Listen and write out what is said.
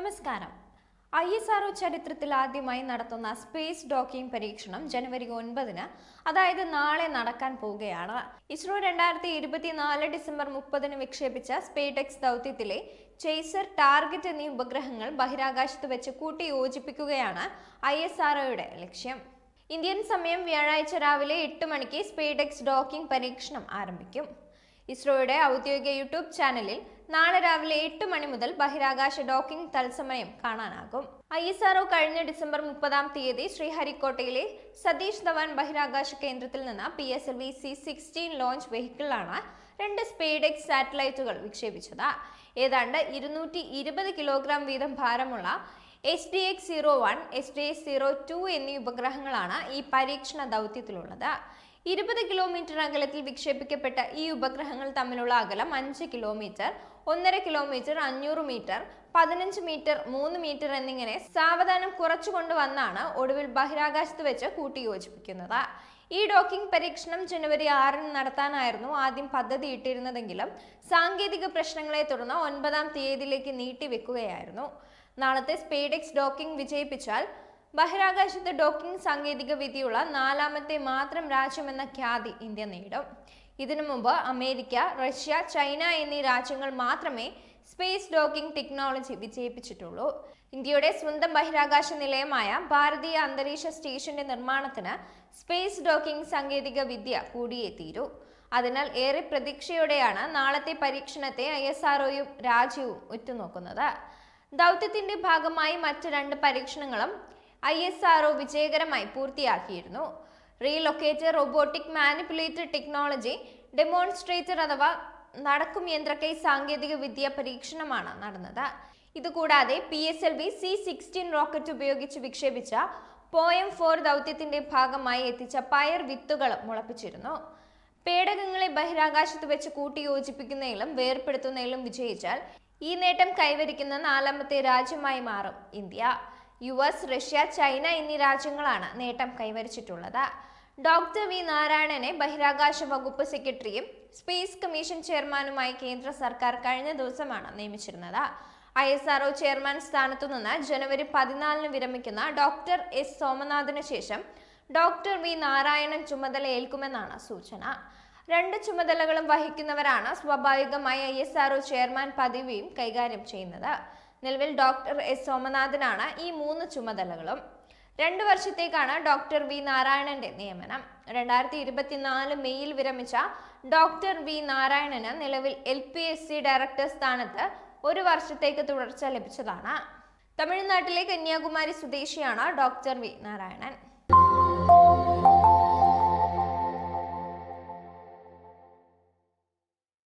നമസ്കാരം. I S RO ചരിത്രത്തിൽ ആദ്യമായി നടത്തുന്ന സ്പേസ് ഡോക്കിംഗ് പരീക്ഷണം ജനുവരി ഒൻപതിന് അതായത് നാളെ നടക്കാൻ പോവുകയാണ്. ഇസ്രോ രണ്ടായിരത്തി ഇരുപത്തിനാല് ഡിസംബർ മുപ്പതിന് വിക്ഷേപിച്ച സ്പേടെക്സ് ദൗത്യത്തിലെ ചേസർ ടാർഗറ്റ് എന്നീ ഉപഗ്രഹങ്ങൾ ബഹിരാകാശത്ത് വെച്ച് കൂട്ടി യോജിപ്പിക്കുകയാണ് ഐ എസ് ആർഒയുടെ ലക്ഷ്യം. ഇന്ത്യൻ സമയം വ്യാഴാഴ്ച രാവിലെ എട്ട് മണിക്ക് സ്പേടെക്സ് ഡോക്കിംഗ് പരീക്ഷണം ആരംഭിക്കും. ഇസ്രോയുടെ ഔദ്യോഗിക യൂട്യൂബ് ചാനലിൽ നാളെ രാവിലെ എട്ട് മണി മുതൽ ബഹിരാകാശ ഡോക്കിംഗ് തത്സമയം കാണാനാകും. ഐ എസ് ആർഒ കഴിഞ്ഞ ഡിസംബർ മുപ്പതാം തീയതി ശ്രീഹരിക്കോട്ടയിലെ സതീഷ് ധവാൻ ബഹിരാകാശ കേന്ദ്രത്തിൽ നിന്ന് P S L V C sixteen launch വെഹിക്കിളാണ് രണ്ട് സ്പേഡെക്സ് സാറ്റലൈറ്റുകൾ വിക്ഷേപിച്ചത്. ഏതാണ്ട് ഇരുന്നൂറ്റി ഇരുപത് കിലോഗ്രാം വീതം ഭാരമുള്ള S D X zero one S D X zero two എന്നീ ഉപഗ്രഹങ്ങളാണ് ഈ പരീക്ഷണ ദൗത്യത്തിലുള്ളത് ഇരുപത് കിലോമീറ്റർ അകലത്തിൽ വിക്ഷേപിക്കപ്പെട്ട ഈ ഉപഗ്രഹങ്ങൾ തമ്മിലുള്ള അകലം അഞ്ച് കിലോമീറ്റർ ഒന്നര കിലോമീറ്റർ അഞ്ഞൂറ് മീറ്റർ പതിനഞ്ച് മീറ്റർ മൂന്ന് മീറ്റർ എന്നിങ്ങനെ സാവധാനം കുറച്ചുകൊണ്ട് വന്നാണ് ഒടുവിൽ ബഹിരാകാശത്ത് വെച്ച് കൂട്ടിയോജിപ്പിക്കുന്നത്. ഈ ഡോക്കിംഗ് പരീക്ഷണം ജനുവരി ആറിന് നടത്താനായിരുന്നു ആദ്യം പദ്ധതി ഇട്ടിരുന്നതെങ്കിലും സാങ്കേതിക പ്രശ്നങ്ങളെ തുടർന്ന് ഒൻപതാം തീയതിയിലേക്ക് നീട്ടിവെക്കുകയായിരുന്നു. നാളത്തെ സ്പേഡെക്സ് ഡോക്കിംഗ് വിജയിപ്പിച്ചാൽ ബഹിരാകാശത്ത് ഡോക്കിംഗ് സാങ്കേതിക വിദ്യയുള്ള നാലാമത്തെ മാത്രം രാജ്യമെന്ന ഖ്യാതി ഇന്ത്യ നേടും. ഇതിനു മുമ്പ് അമേരിക്ക റഷ്യ ചൈന എന്നീ രാജ്യങ്ങൾ മാത്രമേ സ്പേസ് ഡോക്കിംഗ് ടെക്നോളജി വിജയിപ്പിച്ചിട്ടുള്ളൂ. ഇന്ത്യയുടെ സ്വന്തം ബഹിരാകാശ നിലയമായ ഭാരതീയ അന്തരീക്ഷ സ്റ്റേഷന്റെ നിർമ്മാണത്തിന് സ്പേസ് ഡോക്കിംഗ് സാങ്കേതിക വിദ്യ കൂടിയേ തീരൂ അതിനാൽ ഏറെ പ്രതീക്ഷയോടെയാണ് നാളത്തെ പരീക്ഷണത്തെ ഐ എസ് ആർഒയും രാജ്യവും ഉറ്റുനോക്കുന്നത്. ദൗത്യത്തിന്റെ ഭാഗമായി മറ്റ് രണ്ട് പരീക്ഷണങ്ങളും ഐ എസ് ആർഒ വിജയകരമായി പൂർത്തിയാക്കിയിരുന്നു. Relocator robotic manipulator technology demonstrator അഥവാ നടക്കും യന്ത്രക്കൈ സാങ്കേതിക വിദ്യ പരീക്ഷണമാണ് നടന്നത്. ഇതുകൂടാതെ P S L V C sixteen rocket ഉപയോഗിച്ച് വിക്ഷേപിച്ച പോയം ഫോർ ദൗത്യത്തിന്റെ ഭാഗമായി എത്തിച്ച പയർ വിത്തുകൾ മുളപ്പിച്ചിരുന്നു. പേടകങ്ങളെ ബഹിരാകാശത്ത് വെച്ച് കൂട്ടിയോജിപ്പിക്കുന്നതിലും വേർപ്പെടുത്തുന്നതിലും വിജയിച്ചാൽ ഈ നേട്ടം കൈവരിക്കുന്ന നാലാമത്തെ രാജ്യമായി മാറും India. U S Russia China എന്നീ രാജ്യങ്ങളാണ് നേട്ടം കൈവരിച്ചിട്ടുള്ളത്. ഡോക്ടർ വി നാരായണനെ ബഹിരാകാശ വകുപ്പ് സെക്രട്ടറിയും സ്പേസ് കമ്മീഷൻ ചെയർമാനുമായി കേന്ദ്ര സർക്കാർ കഴിഞ്ഞ ദിവസമാണ് നിയമിച്ചിരുന്നത്. ഐ എസ് ആർഒ ചെയർമാൻ സ്ഥാനത്തു നിന്ന് ജനുവരി പതിനാലിന് വിരമിക്കുന്ന ഡോക്ടർ എസ് സോമനാഥിന് ശേഷം ഡോക്ടർ വി നാരായണൻ ചുമതല ഏൽക്കുമെന്നാണ് സൂചന. രണ്ട് ചുമതലകളും വഹിക്കുന്നവരാണ് സ്വാഭാവികമായി ഐ എസ് ആർഒ ചെയർമാൻ പദവിയും കൈകാര്യം ചെയ്യുന്നത്. നിലവിൽ ഡോക്ടർ എസ് സോമനാഥനാണ് ഈ മൂന്ന് ചുമതലകളും. രണ്ടു വർഷത്തേക്കാണ് ഡോക്ടർ വി നാരായണന്റെ നിയമനം. രണ്ടായിരത്തി ഇരുപത്തിനാല് മെയ്യിൽ വിരമിച്ച ഡോക്ടർ വി നാരായണന് നിലവിൽ L P S C director സ്ഥാനത്ത് ഒരു വർഷത്തേക്ക് തുടർച്ച ലഭിച്ചതാണ്. തമിഴ്നാട്ടിലെ കന്യാകുമാരി സ്വദേശിയാണ് ഡോക്ടർ വി നാരായണൻ.